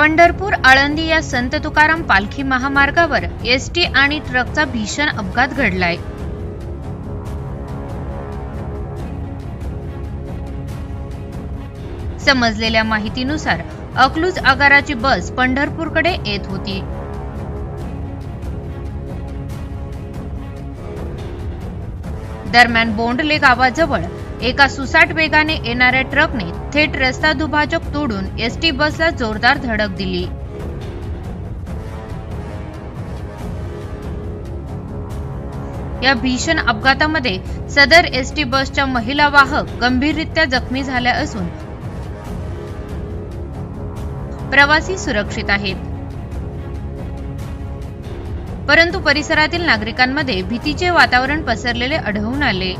पंढरपूर आळंदी या संत तुकाराम पालखी महामार्गावर एसटी आणि ट्रकचा भीषण अपघात घडलाय. समजलेल्या माहितीनुसार अकलूज आगाराची बस पंढरपूरकडे येत होती. दरम्यान बोंडले गावाजवळ एका सुसाट वेगाने येणाऱ्या ट्रकने थेट रस्ता दुभाजक तोडून एसटी बसला जोरदार धडक दिली. या भीषण अपघातामध्ये सदर एसटी बसच्या महिला वाहक गंभीररित्या जखमी झाल्या असून प्रवासी सुरक्षित आहेत. परंतु परिसरातील नागरिकांमध्ये भीतीचे वातावरण पसरलेले आढळून आले.